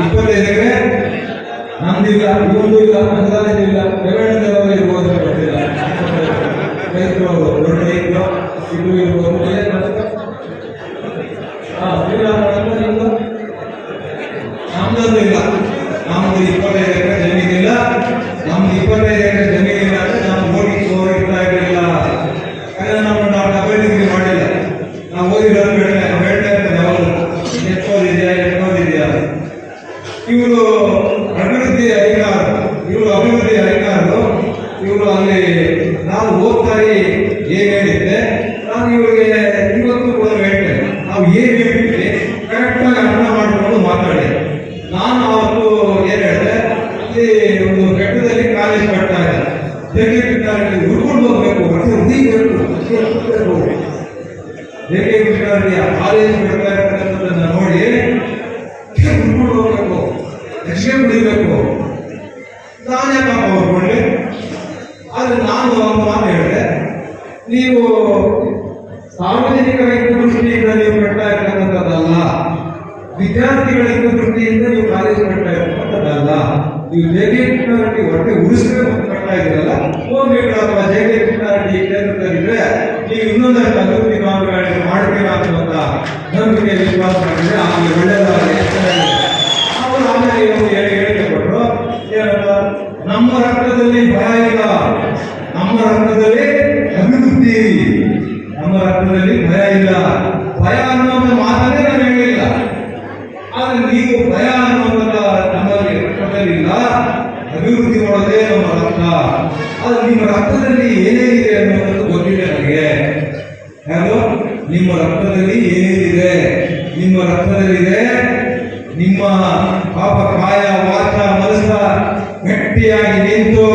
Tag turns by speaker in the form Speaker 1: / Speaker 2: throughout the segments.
Speaker 1: ಇಪ್ಪತ್ತೈದು ಎಕರೆ ನಮ್ದಿಲ್ಲ ಇವೊಂದು ಇಲ್ಲ ಅನುದಾನ ಇಲ್ಲ ರೆವೆನ್ಯೂ ಇರ್ಬೋದು ಗೊತ್ತಿಲ್ಲ. ರೈತರು ದೊಡ್ಡ ರೈತರು ಇದು ಇರ್ಬೋದು? ಹಾ, ಇವರು ಅಲ್ಲಿ ನಾವು ಹೋಗ್ತಾರೆ ಏನ್ ಹೇಳಿದ್ದೆ ನಾನು ಇವರಿಗೆ ಇವತ್ತು ಕೂಡ ಹೇಳ್ತೇನೆ. ನಾವು ಏನು ಹೇಳ್ತೀವಿ ಕರೆಕ್ಟಾಗಿ ಅರ್ಥ ಮಾಡಿಕೊಂಡು ಮಾತಾಡಿ. ನಾನು ಅವತ್ತು ಏನು ಹೇಳಿದೆ? ಇಲ್ಲಿ ಒಂದು ಬೆಟ್ಟದಲ್ಲಿ ಕಾಲೇಜ್ ಕಟ್ತಾ ಇದೆ. ಹೇಗೆ ಬಿಟ್ಟಾರೆ ಹುಡ್ಕೊಂಡು ಹೋಗ್ಬೇಕು. ಮತ್ತೆ ಉಳಿಬೇಕು ಹೇಗೆ ಆ ಕಾಲೇಜ್ ಕಟ್ತಾ ಇರ್ತಕ್ಕಂಥದ್ದನ್ನ ನೋಡಿ. ಹುಡ್ಕೊಂಡು ಹೋಗ್ಬೇಕು. ರಕ್ಷಣೆ ಬಿಡಬೇಕು ನಾನೇ ಪಾಪ ಹೊರ್ಕೊಂಡೆ ಆದ್ರೆ ನಾನು ಒಂದು ಮಾತು ಹೇಳಿದೆ ನೀವು ಸಾರ್ವಜನಿಕ ಹಿತದೃಷ್ಟಿಯಿಂದ ನೀವು ಕಟ್ತಾ ಇರ್ತಕ್ಕಂಥದ್ದಲ್ಲ ವಿದ್ಯಾರ್ಥಿಗಳ ದೃಷ್ಟಿಯಿಂದ ನೀವು ಕಾಲೇಜ್ ಕಟ್ತಾ ಇರ್ತಕ್ಕಂಥದ್ದಲ್ಲ ನೀವು ಜೆ ಕೆ ಕೃಷ್ಣಾರೆಡ್ಡಿ ಹೊಟ್ಟೆ ಉಳಿಸ್ಬೇಕು ಅಂತ ಕಟ್ತಾ ಇದ್ದೀರಲ್ಲ ಅಥವಾ ಜೆ ಕೆ ಕೃಷ್ಣಾರೆಡ್ಡಿ ಕೇಂದ್ರದಲ್ಲಿದ್ರೆ ನೀವು ಇನ್ನೊಂದಷ್ಟು ಅಭಿವೃದ್ಧಿ ಕಾಮಗಾರಿ ಮಾಡ್ತೀರಾ ಅನ್ನುವಂಥ ನಂಬಿಕೆ ವಿಶ್ವಾಸ ಮಾಡಿದ್ರೆ, ಆಮೇಲೆ ಒಳ್ಳೆಯದಾಗಿದೆ ಅವರು ಆಮೇಲೆ ಹೇಳಿ ಹೇಳಿಕೆ ಕೊಟ್ಟರು ಏನಂತ ನಮ್ಮ ರಕ್ತದಲ್ಲಿ ಭಯ ಇಲ್ಲ ನಮ್ಮ ರಕ್ತದಲ್ಲಿ ಅಭಿವೃದ್ಧಿ ನಮ್ಮ ರಕ್ತದಲ್ಲಿ ಭಯ ಇಲ್ಲ ಭಯ ಅನ್ನುವಂಥ ಮಾತನ್ನೇ ನಾನು ಹೇಳಿಲ್ಲ ಆದ್ರೆ ನೀವು ಭಯ ಅನ್ನುವಂಥ ನಮ್ಮಲ್ಲಿ ರಕ್ತದಲ್ಲಿ ಇಲ್ಲ ಅಭಿವೃದ್ಧಿ ಮಾಡೋದೇ ನಮ್ಮ ರಕ್ತ ಆದ್ರೆ ನಿಮ್ಮ ರಕ್ತದಲ್ಲಿ ಏನೇನಿದೆ ಅನ್ನೋದು ಗೊತ್ತಿದೆ ನನಗೆ ಯಾರು ನಿಮ್ಮ ರಕ್ತದಲ್ಲಿ ಏನೇನಿದೆ? ನಿಮ್ಮ ರಕ್ತದಲ್ಲಿದೆ ನಿಮ್ಮ ಪಾಪ ಕಾಯ ವಾಚ ಮನಸ್ಸ ಗಟ್ಟಿಯಾಗಿ ನಿಂತು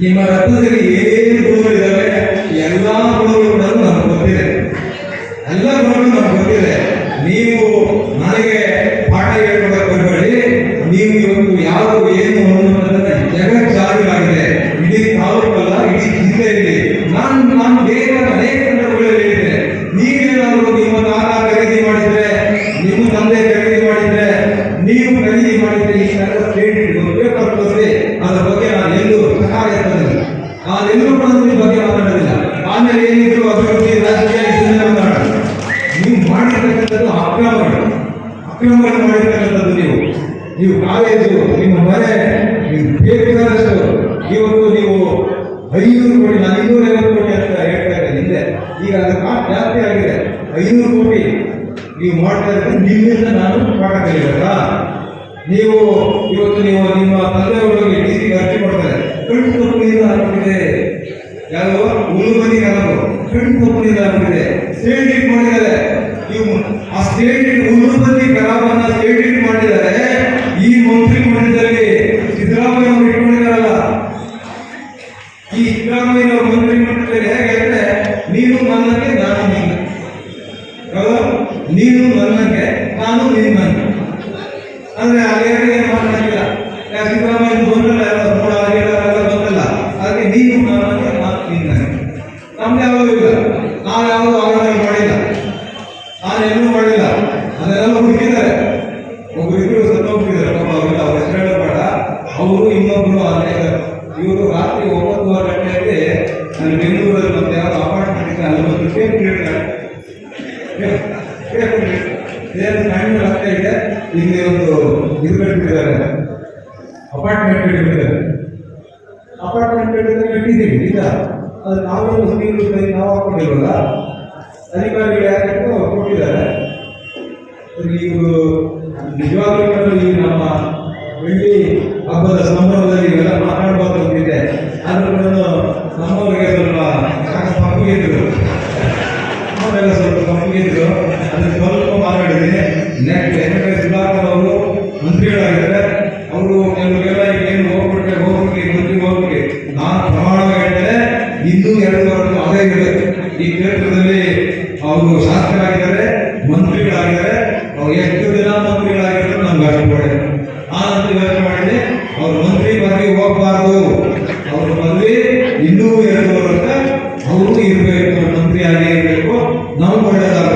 Speaker 1: ನಿಮ್ಮ ರಕ್ತದಲ್ಲಿ ಮಾಡಿರ್ತಕ್ಕಂಥದ್ದು ಅಕ್ರಮಗಳು. ಅಕ್ರಮಗಳು ಮಾಡಿರ್ತಕ್ಕಂಥದ್ದು ನೀವು ನೀವು ಕಾಲೇಜು ನಿಮ್ಮ ಮನೆ, ನೀವು ಬೇಕಾದಷ್ಟು ಇವತ್ತು ನೀವು ಐನೂರು ಕೋಟಿ ನಾನು ಐವತ್ತು ಕೋಟಿ ಅಂತ ಹೇಳ್ತಾ ಇದ್ದೆ ಹಿಂದೆ ಈಗ ಅದು ಕಾಸ್ಟ್ ಜಾಸ್ತಿ ಆಗಿದೆ. ಐನೂರು ಕೋಟಿ ನೀವು ಮಾಡ್ತಾ ಇದ್ರೆ ನಿಮ್ಮಿಂದ ನಾನು ಪಾಠ ನೀವು ಇವತ್ತು ನೀವು ನಿಮ್ಮ ತಂದೆಯವರಿಗೆ ಡಿ ಸಿ ಅರ್ಜಿ ಮಾಡ್ತಾರೆ. ಕಣ್ಣು ಕಂಪನಿಯಿಂದ ಆಗ್ಬಿಟ್ಟಿದೆ. ಯಾರೋ? ಬನ್ನಿ ಕಲರು ಕಣ್ಣು ಕಂಪನಿಯಿಂದ ಆಗ್ಬಿಟ್ಟಿದೆ. ಸೇಡಿಟ್ ಮಾಡಿದ್ದಾರೆ. ನೀವು ಆ ಸ್ಟೇಟ್ ಬನ್ನಿ ಕಲಾಪನ್ನ ಸ್ಟೇಟ್ ಮಾಡಿದರೆ, ಈ ಮಂತ್ರಿ ಮಂಡಲದಲ್ಲಿ ಸಿದ್ದರಾಮಯ್ಯ ಅವರು ಇಟ್ಕೊಂಡಿದ್ದಾರಲ್ಲ ಈ ಸಿದ್ದರಾಮಯ್ಯ ಅವರು ಮಂತ್ರಿ ಮಂಡಲದಲ್ಲಿ ಹೇಗೆ ನೀನು ನನ್ನಂಗೆ ನಾನು? ನೀನು ನನ್ನಂಗೆ ನಾನು ಕಣ್ಣು ಆಗ್ತಾ ಇದೆ. ಇಲ್ಲಿ ಒಂದು ಇದು ಅಪಾರ್ಟ್ಮೆಂಟ್ ಕಟ್ಟಿದ್ದಾರೆ ಅಪಾರ್ಟ್ಮೆಂಟ್ ಕಟ್ಟಿದ್ರೆ ಕಟ್ಟಿದ್ದೀವಿ, ಇಲ್ಲ. ಅದು ನಾವೇನು ನೀರು ನಾವು ಹಾಕೊಂಡಿಲ್ವಲ್ಲ ಅಧಿಕಾರಿಗಳು ಯಾರು ಕೊಟ್ಟಿದ್ದಾರೆ. ಇವರು ನಿಜವಾಗ್ಲೂ ಈ ನಮ್ಮ ಬೆಳ್ಳಿ ಹಬ್ಬದ ಸಂದರ್ಭದಲ್ಲಿ ಇವೆಲ್ಲ ಮಾತಾಡಬಾರ್ದು ಅಂತಿದೆ ಆದ್ರೂ ನಮ್ಮವರಿಗೆ ಸ್ವಲ್ಪ ಯಾಕೆ ತಪ್ಪಿದ್ರು ನಮ್ಮವರೆಲ್ಲ ಸ್ವಲ್ಪ ತಪ್ಪಿದ್ರು ಅದನ್ನ ಸ್ವಲ್ಪ ನೆಕ್ಸ್ಟ್ ಎನ್ ಕೆ ಸುಧಾಕರ್ ಅವರು ಮಂತ್ರಿಗಳಾಗಿದ್ದಾರೆ. ಅವರು ಕೆಲವರೆಲ್ಲ ಈಗ ಏನು ಹೋಗ್ಬಿಟ್ರೆ ಹೋಗ್ಬಿಟ್ಟು ಮಂತ್ರಿ ಹೋಗ್ಬಿಟ್ಟು ನಾನು ಪ್ರಮಾಣ ಹೇಳ್ತೇನೆ ಇನ್ನೂ ಎರಡು ವರ್ಷ ಅದೇ ಇರಬೇಕು ಈ ಕ್ಷೇತ್ರದಲ್ಲಿ ಅವರು ಶಾಸಕರಾಗಿದ್ದಾರೆ, ಮಂತ್ರಿಗಳಾಗಿದ್ದಾರೆ. ಅವ್ರು ಎಷ್ಟು ದಿನ ಮಂತ್ರಿಗಳಾಗಿದ್ದಾರೆ ನಮ್ಗೆ ಅಷ್ಟು ಒಳ್ಳೆಯದು ಆ ನಂತರ ಯೋಚನೆ ಮಾಡಿದೆ, ಅವ್ರ ಮಂತ್ರಿ ಪದವಿ ಹೋಗಬಾರ್ದು. ಅವ್ರ ಪದವಿ ಇನ್ನೂ ಎರಡು ವರ್ಷ, ಅವರು ಇರಬೇಕು ಮಂತ್ರಿ ಆಗೇ ಇರಬೇಕು. ನಾವು
Speaker 2: ಒಳ್ಳೇದಾಗುತ್ತೆ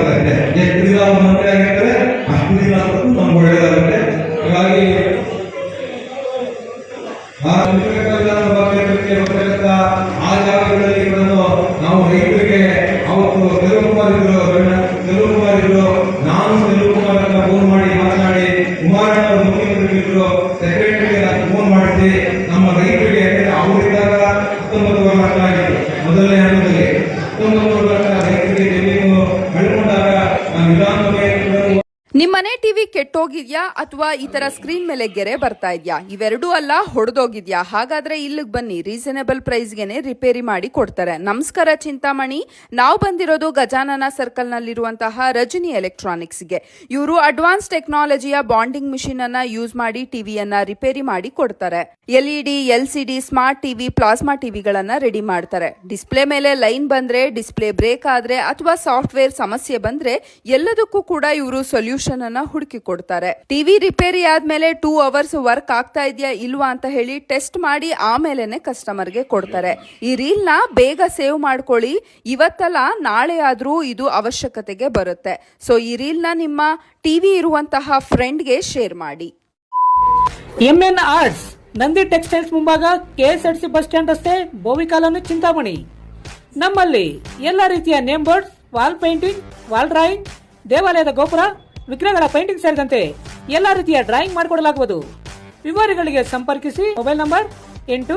Speaker 2: я ಅಥವಾ ಈ ತರ ಸ್ಕ್ರೀನ್ ಮೇಲೆ ಗೆರೆ ಬರ್ತಾ ಇದ್ಯಾ? ಇವೆರಡೂ ಅಲ್ಲ, ಹೊಡೆದೋಗಿದ್ಯಾ? ಹಾಗಾದ್ರೆ ಇಲ್ಲಿಗೆ ಬನ್ನಿ ರೀಸನೇಬಲ್ ಪ್ರೈಸ್ಗೆನೆ ರಿಪೇರಿ ಮಾಡಿ ಕೊಡ್ತಾರೆ. ನಮಸ್ಕಾರ ಚಿಂತಾಮಣಿ. ನಾವು ಬಂದಿರೋದು ಗಜಾನನ ಸರ್ಕಲ್ ನಲ್ಲಿರುವಂತಹ ರಜನಿ ಎಲೆಕ್ಟ್ರಾನಿಕ್ಸ್ಗೆ ಇವರು ಅಡ್ವಾನ್ಸ್ ಟೆಕ್ನಾಲಜಿಯ ಬಾಂಡಿಂಗ್ ಮಿಷಿನ್ ಅನ್ನ ಯೂಸ್ ಮಾಡಿ ಟಿವಿಯನ್ನ ರಿಪೇರಿ ಮಾಡಿ ಕೊಡ್ತಾರೆ. LED L C D smart TV plasma ಟಿವಿಗಳನ್ನ ready ಮಾಡ್ತಾರೆ. ಡಿಸ್ಪ್ಲೇ ಮೇಲೆ ಲೈನ್ ಬಂದ್ರೆ ಡಿಸ್ಪ್ಲೇ ಬ್ರೇಕ್ ಆದ್ರೆ ಅಥವಾ ಸಾಫ್ಟ್ವೇರ್ ಸಮಸ್ಯೆ ಬಂದ್ರೆ ಎಲ್ಲದಕ್ಕೂ ಕೂಡ ಇವರು ಸೊಲ್ಯೂಷನ್ ಅನ್ನ ಹುಡುಕಿ ಕೊಡ್ತಾರೆ. ರಿಪೇರಿ ಆದ್ಮೇಲೆ ಟೂ ಅವರ್ಸ್ ವರ್ಕ್ ಆಗ್ತಾ ಇದೆಯಾ ಇಲ್ವಾ ಅಂತ ಹೇಳಿ ಟೆಸ್ಟ್ ಮಾಡಿ ಆಮೇಲೆನೆ ಕಸ್ಟಮರ್ಗೆ ಕೊಡ್ತಾರೆ. ಈ ರೀಲ್ನ ಬೇಗ ಸೇವ್ ಮಾಡ್ಕೊಳ್ಳಿ. ಇವತ್ತಲ್ಲ ನಾಳೆ ಆದ್ರೂ ಇದು ಅವಶ್ಯಕತೆಗೆ ಬರುತ್ತೆ. ಸೊ ಈ ರೀಲ್ನ ನಿಮ್ಮ ಟಿವಿ ಇರುವಂತಹ ಫ್ರೆಂಡ್ಗೆ ಶೇರ್ ಮಾಡಿ.
Speaker 3: ಎಂಎನ್ ಆರ್ಟ್ಸ್, ನಂದಿ ಟೆಕ್ಸ್ಟೈಲ್ಸ್ ಮುಂಭಾಗ ಕೆಎಸ್ಆರ್ಸಿ ಬಸ್ ಸ್ಟ್ಯಾಂಡ್ ರಸ್ತೆ ಬೋವಿಕಾಲನು ಚಿಂತಾಮಣಿ. ನಮ್ಮಲ್ಲಿ ಎಲ್ಲ ರೀತಿಯ name boards, wall painting, wall drawing, ದೇವಾಲಯದ ಗೋಪುರ ವಿಗ್ರಹಗಳ ಪೇಂಟಿಂಗ್ ಸೇರಿದಂತೆ ಎಲ್ಲ ರೀತಿಯ ಡ್ರಾಯಿಂಗ್ ಮಾಡಿಕೊಡಲಾಗುವುದು. ವಿವರಗಳಿಗೆ ಸಂಪರ್ಕಿಸಿ ಮೊಬೈಲ್ ನಂಬರ್ ಎಂಟು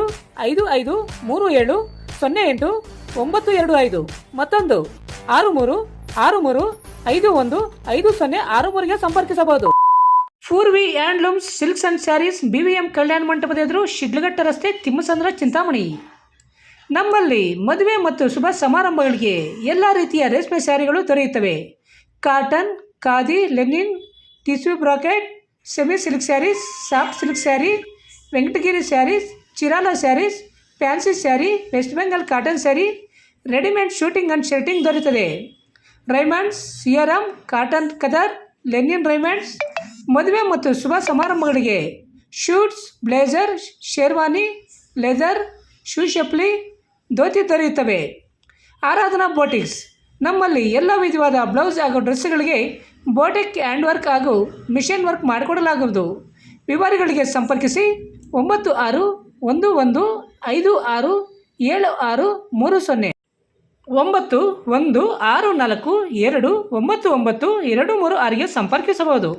Speaker 3: ಐದು ಐದು ಮೂರು ಏಳು ಸೊನ್ನೆ ಎಂಟು ಒಂಬತ್ತು ಎರಡು ಐದು ಮತ್ತೊಂದು ಆರು ಮೂರು ಆರು ಮೂರು ಐದು ಒಂದು ಐದು ಸೊನ್ನೆ ಆರು ಮೂರಿಗೆ ಸಂಪರ್ಕಿಸಬಹುದು. Poorvi handlooms silks and sarees B V M ಕಲ್ಯಾಣ ಮಂಟಪದ ಎದುರು ಶಿಡ್ಲಘಟ್ಟ ರಸ್ತೆ ತಿಮ್ಮಸಂದ್ರ ಚಿಂತಾಮಣಿ. ನಮ್ಮಲ್ಲಿ ಮದುವೆ ಮತ್ತು ಶುಭ ಸಮಾರಂಭಗಳಿಗೆ ಎಲ್ಲ ರೀತಿಯ ರೇಷ್ಮೆ ಸ್ಯಾರಿಗಳು ದೊರೆಯುತ್ತವೆ. Cotton khadi, linen, tissue bracket, semi silk sarees, soft silk saree, Venkatagiri sarees, Chirala sarees, fancy saree, West Bengal cotton saree, readymade suiting and shirting ದೊರೆಯುತ್ತದೆ. Raymonds, Siyaram, cotton Khadar, linen Raymonds, ಮದುವೆ ಮತ್ತು ಶುಭ ಸಮಾರಂಭಗಳಿಗೆ suits, blazer, sherwani, leather, shoe ಶಪ್ಲಿ, dhoti ದೊರೆಯುತ್ತವೆ. Aradhana boutiques. ನಮ್ಮಲ್ಲಿ ಎಲ್ಲ ವಿಧವಾದ blouse ಹಾಗೂ ಡ್ರೆಸ್ಗಳಿಗೆ ಬೋಟಿಕ್ ಹ್ಯಾಂಡ್ ವರ್ಕ್ ಹಾಗೂ ಮಿಷನ್ ವರ್ಕ್ ಮಾಡಿಕೊಡಲಾಗುವುದು. ವಿವರಗಳಿಗೆ ಸಂಪರ್ಕಿಸಿ ಒಂಬತ್ತು ಆರು ಒಂದು ಒಂದು ಐದು ಆರು ಏಳು ಆರು ಮೂರು ಸೊನ್ನೆ. ಒಂಬತ್ತು ಒಂದು ಆರು ನಾಲ್ಕು ಎರಡು ಒಂಬತ್ತು ಒಂಬತ್ತು ಎರಡು ಮೂರು ಆರಿಗೆ ಸಂಪರ್ಕಿಸಬಹುದು.